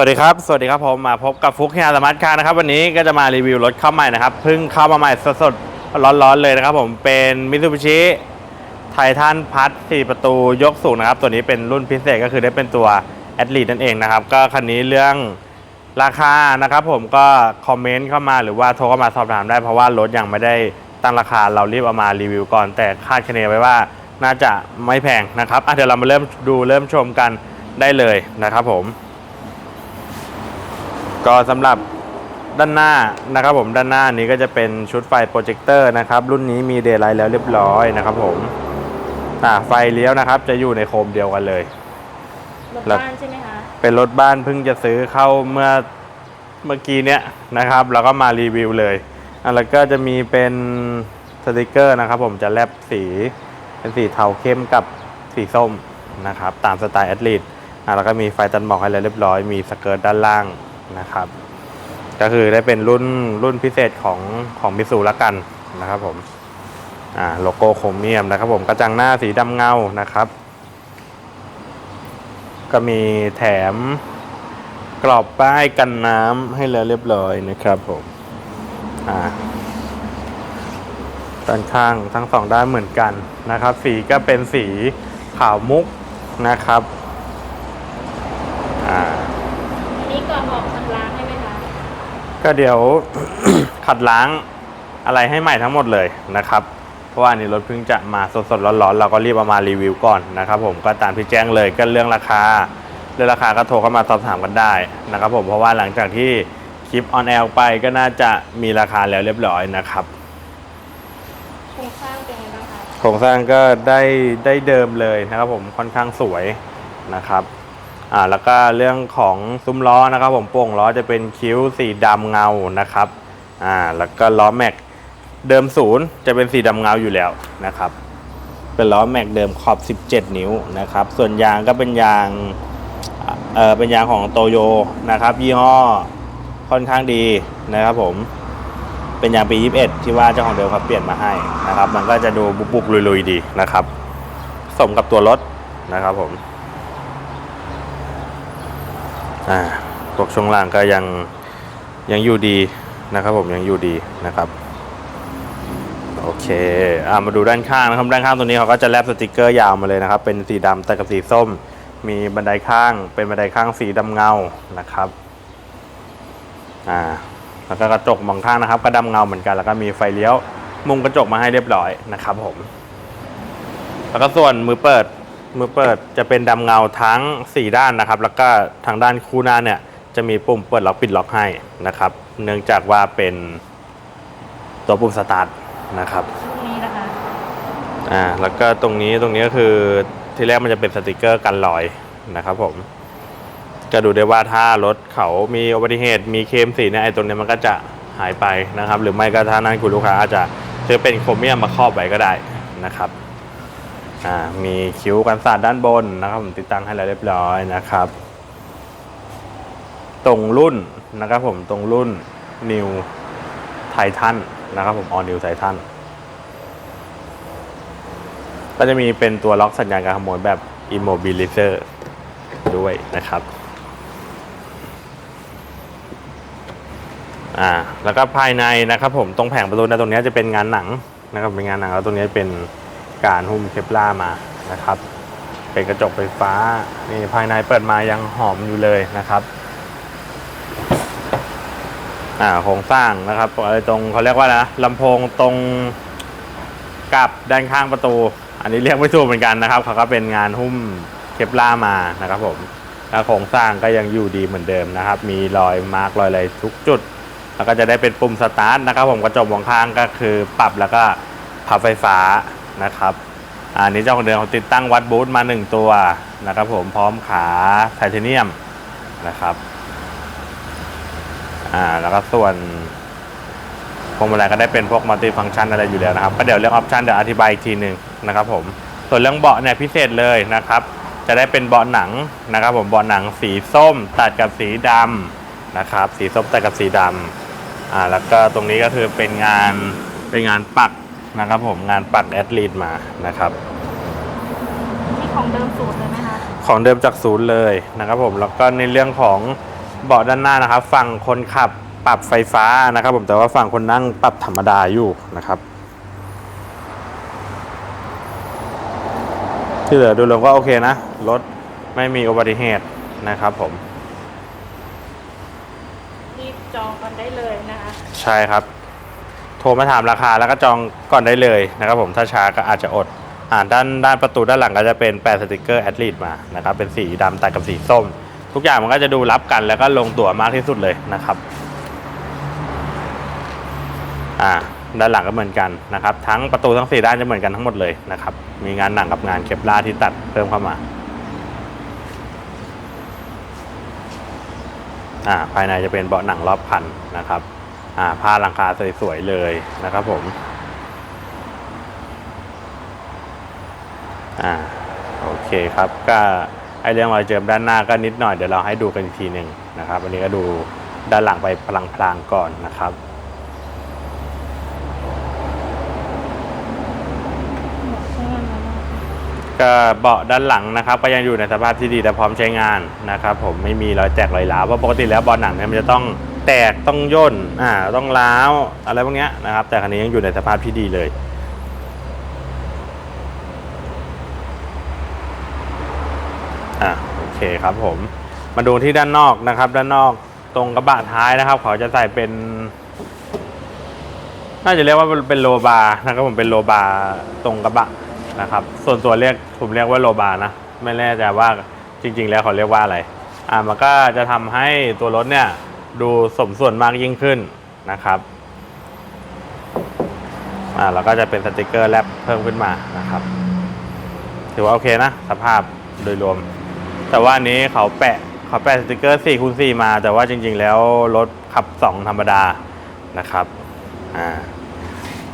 สวัสดีครับ สวัสดีครับผมมาพบกับฟุกเฮียสมาร์ทคาร์นะครับ วันนี้ก็จะมารีวิวรถเข้าใหม่นะครับเพิ่งเข้ามาใหม่สดๆร้อนๆเลยนะครับผมเป็นมิตซูบิชิไททันพัท4ประตูยกสูงนะครับ ตัวนี้เป็นรุ่นพิเศษก็คือได้เป็นตัวแอดลีนั่นเองนะครับ ก็คันนี้เรื่องราคานะครับ ผมก็คอมเมนต์เข้ามาหรือว่าโทรเข้ามาสอบถามได้เพราะว่ารถยังไม่ได้ตั้งราคาเรารีบเอามารีวิวก่อน แต่คาดคะเนไว้ว่าน่าจะไม่แพงนะครับอะเดี๋ยวเรามาเริ่มดูเริ่มชมกันได้เลยนะครับผม ก็สำหรับด้านหน้านะครับผมด้านหน้านี้ก็จะเป็นชุดไฟโปรเจคเตอร์นะครับ รุ่นนี้มีเดย์ไลท์แล้วเรียบร้อยนะครับผมอ่าไฟเลี้ยวนะครับ จะอยู่ในโคมเดียวกันเลย รถแล้วบ้านใช่ไหมคะเป็นรถบ้านเพิ่งจะซื้อเข้าเมื่อเมื่อกี้เนี้ยนะครับ แล้วก็มารีวิวเลยอะแล้วก็จะมีเป็นสติกเกอร์นะครับ ผมจะแลบสีเป็นสีเทาเข้มกับสีส้มนะครับ ตามสไตล์แอดลีดอะแล้วก็มีไฟตันหมอกให้แล้วเรียบร้อย มีสเกิร์ตด้านล่าง นะครับ ก็คือได้เป็นรุ่นรุ่นพิเศษของของมิสูละกันนะครับผมอ่าโลโก้โครเมียมนะครับผมกระจังหน้าสีดำเงานะครับ ก็มีแถมกรอบป้ายกันน้ำให้แล้วเรียบร้อยนะครับผมอ่าด้านข้างทั้งสองด้านเหมือนกันนะครับ สีก็เป็นสีขาวมุกนะครับอ่า อันนี้ก่อนออกชำระให้ไหมคะ ก็เดี๋ยวขัดล้างอะไรให้ใหม่ทั้งหมดเลยนะครับ เพราะว่าอันนี้รถเพิ่งจะมาสดๆร้อนๆเราก็รีบเอามารีวิวก่อนนะครับผมก็ตามที่แจ้งเลยก็เรื่องราคาเรื่องราคาก็โทรเข้ามาสอบถามกันได้นะครับผมเพราะว่าหลังจากที่คลิปออนแอร์ไปก็น่าจะมีราคาแล้วเรียบร้อยนะครับโครงสร้างเป็นไงบ้างคะโครงสร้างก็ได้ได้เดิมเลยนะครับผมค่อนข้างสวยนะครับ อ่าแล้วก็เรื่องของซุ้มล้อนะครับ ผมโป่งล้อจะเป็นคิ้วสีดำเงานะครับอ่าแล้วก็ล้อแม็กเดิมศูนย์จะเป็นสีดำเงาอยู่แล้วนะครับ เป็นล้อแม็กเดิมขอบ 17 นิ้วนะครับ ส่วนยางก็เป็นยางเออเป็นยางของโตโยนะครับ ยี่ห้อค่อนข้างดีนะครับ ผมเป็นยางปี 21 ที่ว่าเจ้าของเดิมเขาเปลี่ยนมาให้นะครับ มันก็จะดูบุบๆลุยๆดีนะครับ สมกับตัวรถนะครับผม อ่าพวกช่วงล่างก็ยังยังอยู่ดีนะครับผมยังอยู่ดีนะครับโอเคอ่ามาดูด้านข้างนะครับด้านข้างตัวนี้เขาก็จะแลบสติกเกอร์ยาวมาเลยนะครับ เป็นสีดำแต่กับสีส้ม มีบันไดข้างเป็นบันไดข้างสีดำเงานะครับอ่าแล้วก็กระจกมองข้างนะครับ ก็ดำเงาเหมือนกัน แล้วก็มีไฟเลี้ยวมุมกระจกมาให้เรียบร้อยนะครับผม แล้วก็ส่วนมือเปิด มือเปิดจะเป็นดำเงาทั้ง 4 ด้านนะครับ แล้วก็ทางด้านคู่หน้าเนี่ยจะมีปุ่มเปิดล็อกปิดล็อกให้นะครับ เนื่องจากว่าเป็นตัวปุ่มสตาร์ทนะครับช่วงนี้นะคะอ่าแล้วก็ตรงนี้ตรงนี้ก็คือที่แรกมันจะเป็นสติกเกอร์กันรอยนะครับผมจะดูได้ว่าถ้ารถเขามีอุบัติเหตุมีเคมสีเนี่ยไอ้ตรงเนี้ยมันก็จะหายไปนะครับ หรือไม่ก็ถ้านั้นคุณลูกค้าอาจจะซื้อเป็นโครเมียมมาครอบไว้ก็ได้นะครับ อ่ามีคิ้วกันสาดด้านบนนะครับผมติดตั้งให้แล้วเรียบร้อยนะครับ ตรงรุ่นนะครับผมตรงรุ่น New Titan นะครับผม All New Titan ก็จะมีเป็นตัวล็อกสัญญาณการขโมยแบบ Immobilizer ด้วยนะครับอ่าแล้วก็ภายในนะครับผมตรงแผงประตูนะตรงนี้จะเป็นงานหนังนะครับเป็นงานหนังแล้วตรงนี้เป็น การหุ้มเคปลาร์มานะครับ เป็นกระจกไฟฟ้านี่ภายในเปิดมายังหอมอยู่เลยนะครับอ่าโครงสร้างนะครับไอ้ตรงเขาเรียกว่าอะไรนะลำโพงตรงกับด้านข้างประตู อันนี้เรียกไม่ถูกเหมือนกันนะครับเขาก็เป็นงานหุ้มเคปลาร์มานะครับผมแล้วโครงสร้างก็ยังอยู่ดีเหมือนเดิมนะครับ มีรอยมาร์กรอยอะไรทุกจุด แล้วก็จะได้เป็นปุ่มสตาร์ทนะครับ ผมกระจกมองข้างก็คือปรับแล้วก็พับไฟฟ้า นะครับอันนี้เจ้าของเดิมเขาติดตั้งวัดบูทมา 1 ตัวนะครับผมพร้อมขาไทเทเนียมนะครับอ่าแล้วก็ส่วนพวงมาลัยก็ได้เป็นพวกมัลติฟังก์ชันอะไรอยู่แล้วนะครับก็เดี๋ยวเรื่องออปชันเดี๋ยวอธิบายอีกทีหนึ่งนะครับผมส่วนเรื่องเบาะเนี่ยพิเศษเลยนะครับ จะได้เป็นเบาะหนังนะครับ ผมเบาะหนังสีส้มตัดกับสีดำนะครับ สีส้มตัดกับสีดำอ่าแล้วก็ตรงนี้ก็คือเป็นงานเป็นงานปัก นะครับผมงานปักแอดลีดมานะครับนี่ของเดิมสูตรเลยไหมคะของเดิมจากศูนย์เลยนะครับผมแล้วก็ในเรื่องของเบาะด้านหน้านะครับ ฝั่งคนขับปรับไฟฟ้านะครับ ผมแต่ว่าฝั่งคนนั่งปรับธรรมดาอยู่นะครับ ที่เหลือโดยรวมก็โอเคนะรถไม่มีอุบัติเหตุนะครับผมรีบจองกันได้เลยนะคะ ใช่ครับ โทรมาถามราคาแล้วก็จองก่อนได้เลยนะครับผมถ้าช้าก็อาจจะอดอ่านด้านด้านประตูด้านหลังก็จะเป็นแปะสติกเกอร์แอดลีดมานะครับเป็นสีดำตัดกับสีส้ม ทุกอย่างมันก็จะดูรับกันแล้วก็ลงตัวมากที่สุดเลยนะครับอ่าด้านหลังก็เหมือนกันนะครับ ทั้งประตูทั้งสี่ด้านจะเหมือนกันทั้งหมดเลยนะครับ มีงานหนังกับงานเคปลาที่ตัดเพิ่มเข้ามาอ่าภายในจะเป็นเบาะหนังรอบคันนะครับ ผ้าหลังคาสวยๆเลยนะครับผมอ่าโอเคครับก็ไอเรื่องรอยเจิมด้านหน้าก็นิดหน่อยเดี๋ยวเราให้ดูกันอีกทีหนึ่งนะครับอันนี้ก็ดูด้านหลังไปพลางๆก่อนนะครับก็เบาะด้านหลังนะครับ ก็ยังอยู่ในสภาพที่ดีและพร้อมใช้งานนะครับ ผมไม่มีรอยแตกรอยร้าวเพราะปกติแล้วเบาะหนังเนี่ยมันจะต้อง แตกต้องย่นอ่าต้องร้าวอะไรพวกเนี้ยนะครับ แต่คันนี้ยังอยู่ในสภาพที่ดีเลยอะโอเคครับผม มาดูที่ด้านนอกนะครับ ด้านนอกตรงกระบะท้ายนะครับ เขาจะใส่เป็น น่าจะเรียกว่าเป็นโลบาร์นะครับผมเป็นโลบาร์ตรงกระบะนะครับ ส่วนตัวเรียกผมเรียกว่าโลบาร์นะไม่แน่ใจว่าจริง ๆ แล้วเขาเรียกว่าอะไร อ่ามันก็จะทำให้ตัวรถเนี่ย ดูสมส่วนมากยิ่งขึ้นนะครับอ่าแล้วก็จะเป็นสติกเกอร์แรปเพิ่มขึ้นมานะครับ ถือว่าโอเคนะ สภาพโดยรวม แต่ว่านี้เขาแปะเขาแปะสติกเกอร์4คูณ4มา แต่ว่าจริง ๆ แล้วรถขับ 2 ธรรมดานะครับอ่า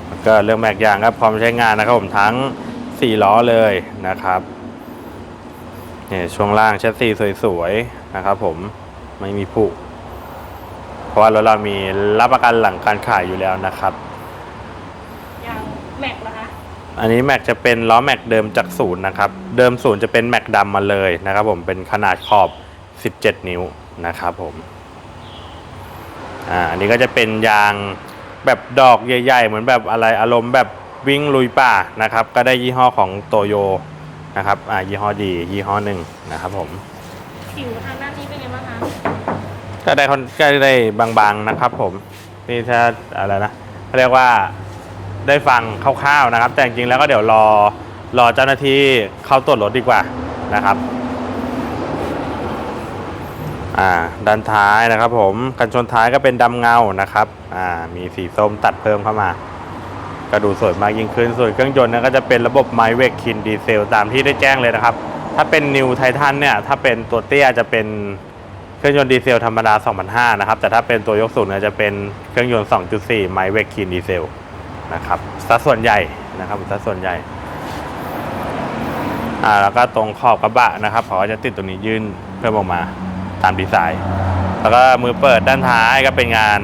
แล้วก็เรื่องแม็กยางก็พร้อมใช้งานนะครับผมทั้ง 4 ล้อเลยนะครับเนี่ยช่วงล่างแชสซีสวยๆนะครับผมไม่มีผุ ราะว่ารถเรามีรับประกันหลังการขายอยู่แล้วนะครับ อย่างแม็กนะคะอันนี้แม็กจะเป็นล้อแม็กเดิมจากศูนย์นะครับ เดิมศูนย์จะเป็นแม็กดำมาเลยนะครับผมเป็นขนาดขอบ 17 นิ้วนะครับผมอ่าอันนี้ก็จะเป็นยางแบบดอกใหญ่ ๆ เหมือนแบบอะไรอารมณ์แบบวิ่งลุยป่านะครับ ก็ได้ยี่ห้อของโตโยนะครับอ่ายี่ห้อดียี่ห้อหนึ่งนะครับผม ผิวทางด้านนี้เป็นไงบ้างคะ ก็ได้ค่อนก็ได้บางๆนะครับ ผมนี่ถ้าอะไรนะเขาเรียกว่าได้ฟังคร่าวๆนะครับ แต่จริงๆแล้วก็เดี๋ยวรอรอเจ้าหน้าที่เข้าตรวจรถดีกว่านะครับอ่าด้านท้ายนะครับ ผมกันชนท้ายก็เป็นดำเงานะครับอ่ามีสีส้มตัดเพิ่มเข้ามา ก็ดูสวยมากยิ่งขึ้นส่วนเครื่องยนต์เนก็จะเป็นระบบไมเวกคินดีเซลตามที่ได้แจ้งเลยนะครับ ถ้าเป็นนิวไททันเนี่ยถ้าเป็นตัวเตี้ยจะเป็น ครื่องยนต์ดีเซลธรรมดา 2,500 นะครับ แต่ถ้าเป็นตัวยกสูงเนี่ยจะเป็นเครื่องยนต์ 2.4 ไมเวกคีนดีเซลนะครับสัดส่วนใหญ่นะครับสัดส่วนใหญ่ อ่า แล้วก็ตรงขอบกระบะนะครับเขาจะติดตรงนี้ยื่นเพิ่มออกมาตามดีไซน์ แล้วก็มือเปิดด้านท้ายก็เป็นงาน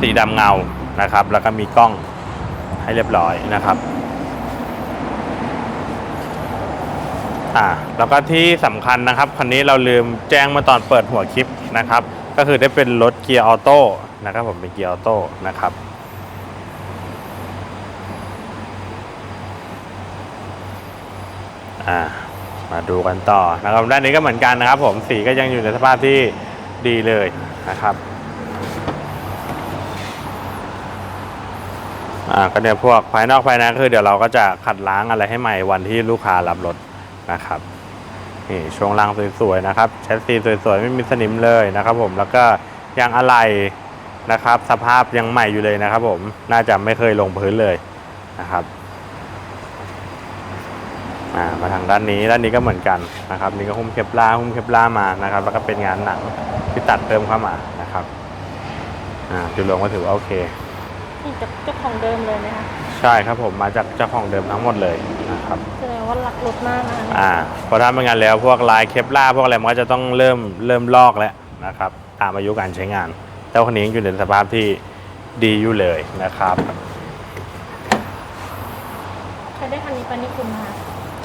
สีดำเงานะครับ แล้วก็มีกล้องให้เรียบร้อยนะครับ อ่าแล้วก็ที่สำคัญนะครับคันนี้เราลืมแจ้งมื่อตอนเปิดหัวคลิปนะครับ ก็คือได้เป็นรถเกียร์ออโต้นะครับผมเป็นเกียร์ออโต้นะครับอ่ามาดูกันต่อนะครับด้านนี้ก็เหมือนกันนะครับ ผมสีก็ยังอยู่ในสภาพที่ดีเลยนะครับอ่าก็เนี่ยพวกภายนอกภายในคือเดี๋ยวเราก็จะขัดล้างอะไรให้ใหม่วันที่ลูกค้ารับรถ นะครับนี่ช่วงล่างสวยๆนะครับแชสซีสวยๆไม่มีสนิมเลยนะครับ ผมแล้วก็ยางอะไหล่นะครับ สภาพยังใหม่อยู่เลยนะครับ ผมน่าจะไม่เคยลงพื้นเลยนะครับอ่ามาทางด้านนี้ด้านนี้ก็เหมือนกันนะครับ นี่ก็หุ้มเคปลาร์หุ้มเคปลาร์มานะครับ แล้วก็เป็นงานหนังที่ตัดเติมเข้ามานะครับอ่าจุดรวมก็ถือว่าโอเคนี่จะเจ้าของเดิมเลยไหมคะใช่ครับผมมาจากเจ้าของเดิมทั้งหมดเลยนะครับแสดง ว่ารักรถมากนะคะอ่าพอทำเป็นงานแล้วพวกลายเคปล่าพวกอะไรมันก็จะต้องเริ่มเริ่มลอกแล้วนะครับตามอายุการใช้งานแต่ว่าคันนี้ยังอยู่ในสภาพที่ดีอยู่เลยนะครับใครได้คันนี้ไปนี่คุณนะคะ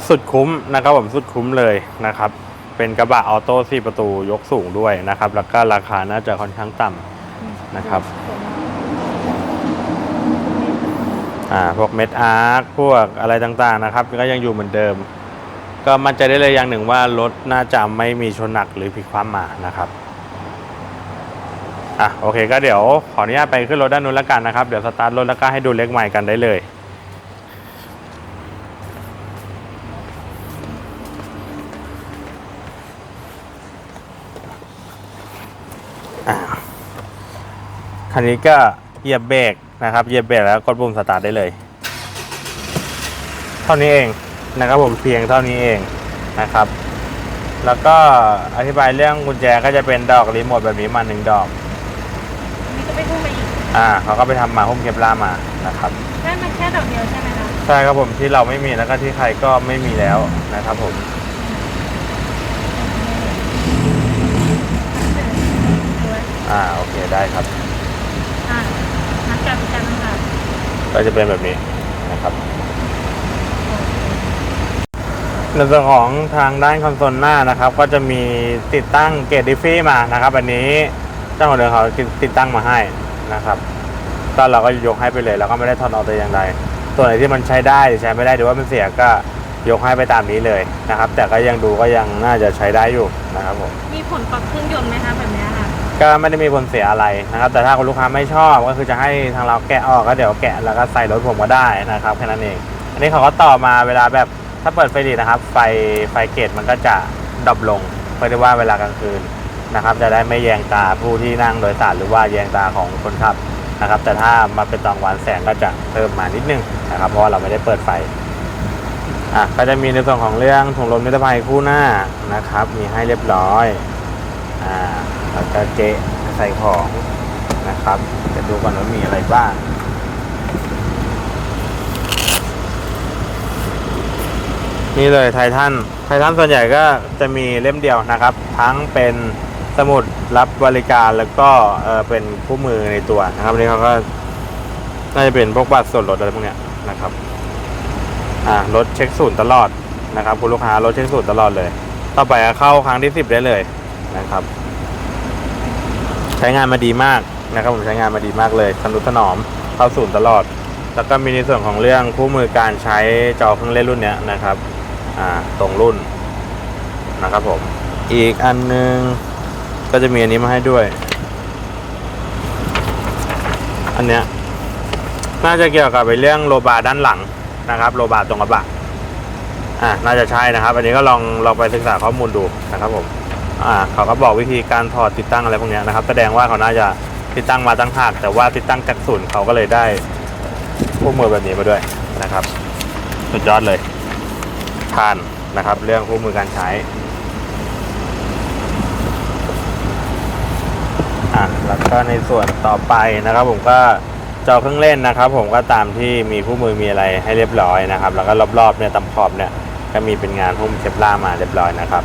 สุดคุ้มนะครับผมสุดคุ้มเลยนะครับ เป็นกระบะออโต้สี่ประตูยกสูงด้วยนะครับ แล้วก็ราคาน่าจะค่อนข้างต่ำนะครับ อ่าพวกเม็ดอาร์คพวกอะไรต่างๆนะครับ ก็ยังอยู่เหมือนเดิม ก็มั่นใจได้เลยอย่างหนึ่งว่ารถน่าจะไม่มีชนหนักหรือพลิกคว่ำมานะครับอะโอเคก็เดี๋ยวขออนุญาตไปขึ้นรถด้านนู้นแล้วกันนะครับ เดี๋ยวสตาร์ทรถแล้วก็ให้ดูเล็กใหม่กันได้เลยอ่าคันนี้ก็เหยียบเบรกนะครับเหยียบเบรกแล้วกดปุ่มสตาร์ทได้เลย เท่านี้เองนะครับผมเพียงเท่านี้เองนะครับ แล้วก็อธิบายเรื่องกุญแจก็จะเป็นดอกรีโมทแบบนี้มาหนึ่งดอกนี่ก็ไปพุ่งไปอีกอ่าเขาก็ไปทำมาหุ้มเคปลาร์มานะครับได้มาแค่ดอกเดียวใช่ไหมคะใช่ครับผมที่เราไม่มีแล้วก็ที่ใครก็ไม่มีแล้วนะครับผมสวยอ่าโอเคได้ครับ อ่านักจับอีกกันนะคะ ก็จะเป็นแบบนี้นะครับในส่วนของทางด้านคอนโซลหน้านะครับ ก็จะมีติดตั้งเกตดิฟี่มานะครับ อันนี้เจ้าของเดิมเขาติดตั้งมาให้นะครับก็เราก็ยกให้ไปเลยเราก็ไม่ได้ถอดออกแต่อย่างใดส่วนไหนที่มันใช้ได้หรือใช้ไม่ได้หรือว่ามันเสียก็ยกให้ไปตามนี้เลยนะครับ แต่ก็ยังดูก็ยังน่าจะใช้ได้อยู่นะครับผมมีผลต่อเครื่องยนต์ไหมคะแบบเนี้ยค่ะ ก็ไม่ได้มีผลเสียอะไรนะครับ แต่ถ้าคุณลูกค้าไม่ชอบก็คือจะให้ทางเราแกะออกก็เดี๋ยวแกะแล้วก็ใส่รถผมก็ได้นะครับแค่นั้นเอง อันนี้เขาก็ต่อมาเวลาแบบถ้าเปิดไฟดีนะครับ ไฟไฟเกตมันก็จะดับลงเพื่อที่ว่าเวลากลางคืนนะครับ จะได้ไม่แยงตาผู้ที่นั่งโดยสารหรือว่าแยงตาของคนขับนะครับ แต่ถ้ามาเป็นตอนกลางวันแสงก็จะเพิ่มมานิดนึงนะครับ เพราะว่าเราไม่ได้เปิดไฟอะก็จะมีในส่วนของเรื่องถุงลมนิรภัยคู่หน้านะครับ มีให้เรียบร้อย อ่าแล้วก็เกะใส่ของนะครับ จะดูก่อนว่ามีอะไรบ้างนี่เลยไททันไททันส่วนใหญ่ก็จะมีเล่มเดียวนะครับ ทั้งเป็นสมุดรับบริการแล้วก็เออเป็นคู่มือในตัวนะครับนนี้เขาก็น่าจะเป็นพวกบัตรส่วนลดอะไรพวกเนี้ยนะครับอ่ารถเช็คศูนย์ตลอดนะครับคุณลูกค้ารถเช็คศูนย์ตลอดเลย ต่อไปเข้าครั้งที่สิบได้เลย นะครับ ใช้งานมาดีมากนะครับ ผมใช้งานมาดีมากเลยทนุถนอมเข้าศูนย์ตลอด แล้วก็มีในส่วนของเรื่องคู่มือการใช้จอเครื่องเล่นรุ่นเนี้ยนะครับตรงรุ่นนะครับผม อีกอันนึงก็จะมีอันนี้มาให้ด้วย อันเนี้ยน่าจะเกี่ยวกับไปเรื่องโลบาร์ด้านหลังนะครับ โลบาร์ตรงกระบะอ่าน่าจะใช่นะครับ อันนี้ก็ลองลองไปศึกษาข้อมูลดูนะครับผม อ่าเขาก็บอกวิธีการถอดติดตั้งอะไรพวกนี้นะครับ แสดงว่าเขาน่าจะติดตั้งมาตั้งหากแต่ว่าติดตั้งจากศูนย์เขาก็เลยได้พวกมือแบบนี้มาด้วยนะครับ สุดยอดเลยทานนะครับ เรื่องคู่มือการใช้อะแล้วก็ในส่วนต่อไปนะครับ ผมก็จอเครื่องเล่นนะครับ ผมก็ตามที่มีคู่มือมีอะไรให้เรียบร้อยนะครับ แล้วก็รอบๆเนี่ยตำขอบเนี่ยก็มีเป็นงานหุ้มเคปล่าร์มาเรียบร้อยนะครับ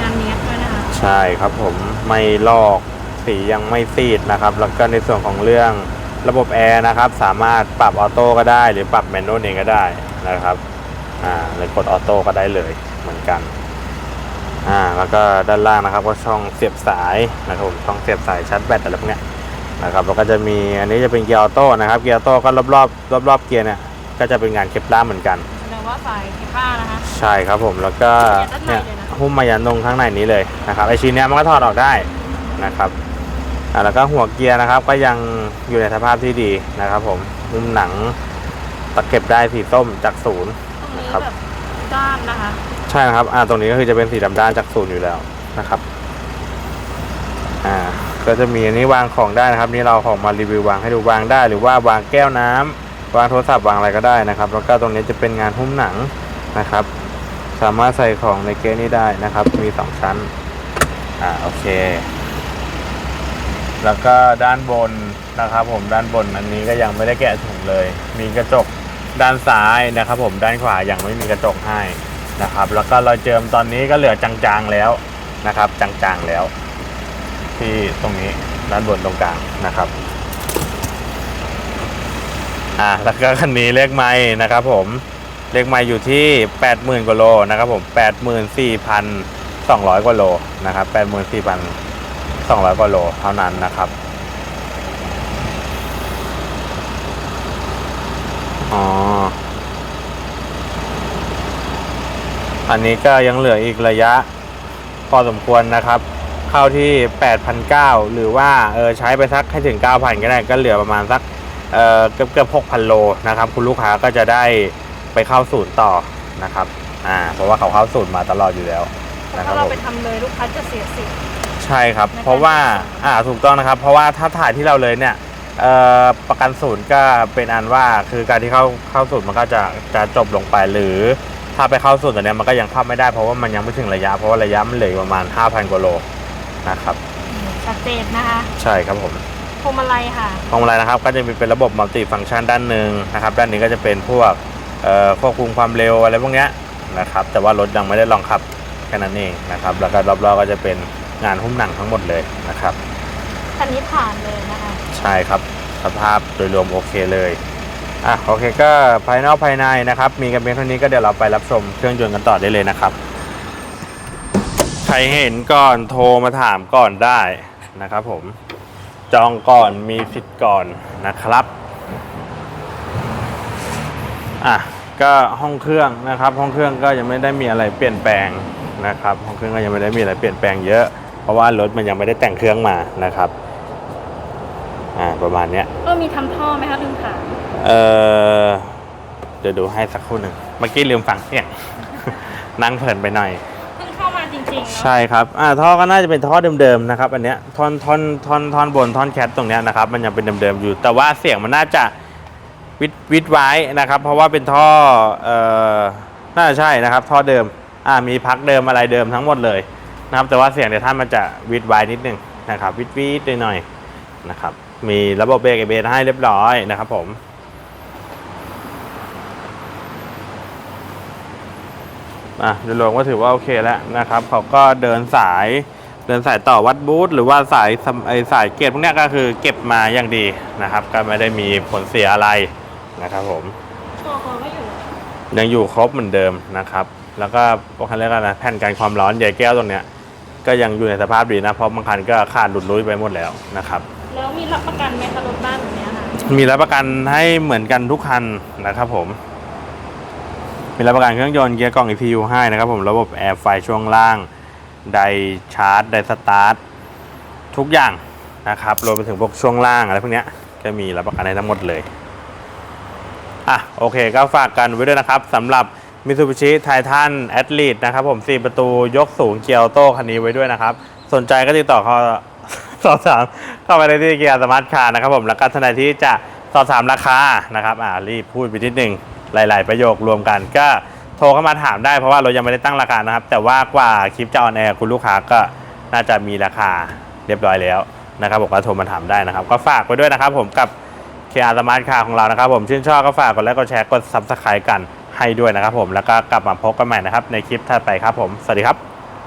งานเนี้ยด้วยนะคะ ใช่ครับผมไม่ลอกสียังไม่ซีดนะครับ แล้วก็ในส่วนของเรื่องระบบแอร์นะครับ สามารถปรับออโต้ก็ได้ หรือปรับแมนนวลเองก็ได้นะครับอ่าหรือกดออโต้ก็ได้เลยเหมือนกันอ่าแล้วก็ด้านล่างนะครับก็ช่องเสียบสายนะครับผมช่องเสียบสายชาร์จแบตอะไรพวกเนี้ยนะครับแล้วก็จะมีอันนี้จะเป็นเกียร์ออโต้นะครับเกียร์ออโต้ก็รอบๆรอบๆเกียร์เนี่ยก็จะเป็นงานเคปล่าร์เหมือนกันแสดงว่าสายที่ผ้านะคะใช่ครับผมแล้วก็เนี่เนี่ย ยด้านในเลยนะหุ้มมายันตรงข้างในนี้เลยนะครับไอชิ้นเนี้ยมันก็ถอดออกได้นะครับอ่าแล้วก็หัวเกียร์นะครับก็ยังอยู่ในสภาพที่ดีนะครับผมหุ้มหนังตะเก็บได้สีส้มจากศูนย์ตรงนี้ครับแบบด้านนะคะใช่นะครับอ่าตรงนี้ก็คือจะเป็นสีดำด้านจากศูนย์อยู่แล้วนะครับอ่าก็จะมีอันนี้วางของได้นะครับ นี่เราเอาของมารีวิววางให้ดูวางได้ หรือว่าวางแก้วน้ำวางโทรศัพท์วางอะไรก็ได้นะครับ แล้วก็ตรงนี้จะเป็นงานหุ้มหนังนะครับ สามารถใส่ของในเกสนี้ได้นะครับ มีสองชั้น อ่าโอเค แล้วก็ด้านบนนะครับ ผมด้านบนอันนี้ก็ยังไม่ได้แกะถุงเลย มีกระจกด้านซ้ายนะครับ ผมด้านขวายังไม่มีกระจกให้นะครับ แล้วก็รอยเจิมตอนนี้ก็เหลือจางๆแล้วนะครับ จางๆแล้ว ที่ตรงนี้ด้านบนตรงกลางนะครับอ่าแล้วก็คันนี้เลขไม้นะครับผม เลขไมล์อยู่ที่ 80,000 กว่าโลนะครับผม 84,200 กว่าโลนะครับ 84,200 กว่าโลเท่านั้นนะครับ อ๋อ อันนี้ก็ยังเหลืออีกระยะพอสมควรนะครับ เข้าที่ 8,900 หรือว่าเออใช้ไปสักให้ถึง 9,000 ก็ได้ ก็เหลือประมาณสักเออเกือบเกือบ6,000 โลนะครับ คุณลูกค้าก็จะได้ ไปเข้าศูนย์ต่อนะครับอ่าเพราะว่าเขาเข้าศูนย์มาตลอดอยู่แล้วนะครัถ้าบเราผมไปทำเลยลูกค้าจะเสียสิทธิ์ ใช่ครับ ในการเพราะว่าขนส่ง อ่าถูกต้องนะครับ เพราะว่าถ้าถ่ายที่เราเลยเนี่ยเอ่อประกันศูนย์ก็เป็นอันว่าคือการที่เข้าเข้าศูนย์มันก็จะจะจบลงไปหรือ ถ้าไปเข้าศูนย์ตัวเนี้ยมันก็ยังเข้าไม่ได้เพราะว่ามันยังไม่ถึงระยะ เพราะว่าระยะมันเหลืออยู่ประมาณ 5,000กว่าโลนะครับชัดเจนนะคะใช่ครับผม พวงมาลัยค่ะ พวงมาลัยนะครับก็จะมีเป็นระบบมัลติฟังก์ชันด้านหนึ่งนะครับด้านนี้ก็จะเป็นพวกเอ่อ ควบคุมความเร็วอะไรพวกเนี้ยนะครับ แต่ว่ารถยังไม่ได้ลองขับแค่นั้นเองนะครับ แล้วก็รอบๆก็จะเป็นงานหุ้มหนังทั้งหมดเลยนะครับคันนี้ผ่านเลยนะคะใช่ครับสภาพโดยรวมโอเคเลยอะโอเคก็ภายนอกภายในนะครับ มีกันเพียงเท่านี้ก็เดี๋ยวเราไปรับชมเครื่องยนต์กันต่อได้เลยนะครับใครเห็นก่อนโทรมาถามก่อนได้นะครับผมจองก่อนมีสิทธิ์ก่อนนะครับ อะก็ห้องเครื่องนะครับ ห้องเครื่องก็ยังไม่ได้มีอะไรเปลี่ยนแปลงนะครับ ห้องเครื่องก็ยังไม่ได้มีอะไรเปลี่ยนแปลงเยอะ เพราะว่ารถมันยังไม่ได้แต่งเครื่องมานะครับอ่าประมาณเนี้ยก็มีทำท่อไหมคะลืมถามเออเดี๋ยวดูให้สักครู่หนึ่งเมื่อกี้ลืมฟังเสียง นั่งเพลินไปหน่อย เพิ่งเข้ามาจริงๆเนาะใช่ครับอ่าท่อก็น่าจะเป็นท่อเดิมๆนะครับ อันเนี้ยท่อนท่อนท่อนท่อนบนท่อนแคทตรงเนี้ยนะครับ มันยังเป็นเดิมๆอยู่ แต่ว่าเสียงมันน่าจะ วิดวิดไว้นะครับ เพราะว่าเป็นท่อเอ่อน่าจะใช่นะครับ ท่อเดิมอ่ามีพักเดิมอะไรเดิมทั้งหมดเลยนะครับ แต่ว่าเสียงในท่านมันจะวิดไว้นิดนึงนะครับวิดวิดหน่อยๆนะครับ มีระบบเบรกเอเบให้เรียบร้อยนะครับผมอะโดยรวมก็ถือว่าโอเคแล้วนะครับเขาก็เดินสายเดินสายต่อวัดบูธหรือว่าสายไอสายเกตพวกนี้ก็คือเก็บมาอย่างดีนะครับ ก็ไม่ได้มีผลเสียอะไร นะครับผมตัวเขาก็อยู่ยังอยู่ครบเหมือนเดิมนะครับ แล้วก็พวกคันเรียกอะไรนะแผ่นกันความร้อนใยแก้วตรงเนี้ยก็ยังอยู่ในสภาพดีนะ เพราะบางคันก็ขาดหลุดลุยไปหมดแล้วนะครับ แล้วมีรับประกันไหมคะรถบ้านแบบเนี้ยค่ะมีรับประกันให้เหมือนกันทุกคันนะครับผม มีรับประกันเครื่องยนต์เกียร์กล่อง EPU ให้นะครับผม ระบบแอร์ไฟช่วงล่าง ไดชาร์จ ไดสตาร์ท ทุกอย่างนะครับ รวมไปถึงพวกช่วงล่างอะไรพวกเนี้ยก็มีรับประกันให้ทั้งหมดเลย อะโอเคก็ฝากกันไว้ด้วยนะครับสำหรับ Mitsubishi Titan Athlete นะครับผม 4 ประตูยกสูงเกียร์โต้คันนี้ไว้ด้วยนะครับ สนใจก็ติดต่อเขาสอบถามเข้าไปในที่เกียร์สมาร์ทคาร์นะครับผมแล้วก็ท่านใดที่จะสอบถามราคานะครับอ่ารีบพูดไปนิดนึงหลาย ๆ ประโยครวมกันก็โทรเข้ามาถามได้เพราะว่าเรายังไม่ได้ตั้งราคานะครับ แต่ว่ากว่าคลิปจะออนแอร์คุณลูกค้าก็น่าจะมีราคาเรียบร้อยแล้วนะครับผมก็โทรมาถามได้นะครับ ก็ฝากไปด้วยนะครับผมกับ เคอาร์สมาร์ทคาร์ของเรานะครับผมชื่นชอบก็ฝากกดไลค์กดแชร์กดซับสไครต์กันให้ด้วยนะครับผมแล้วก็กลับมาพบกันใหม่นะครับในคลิปถัดไปครับผมสวัสดีครับ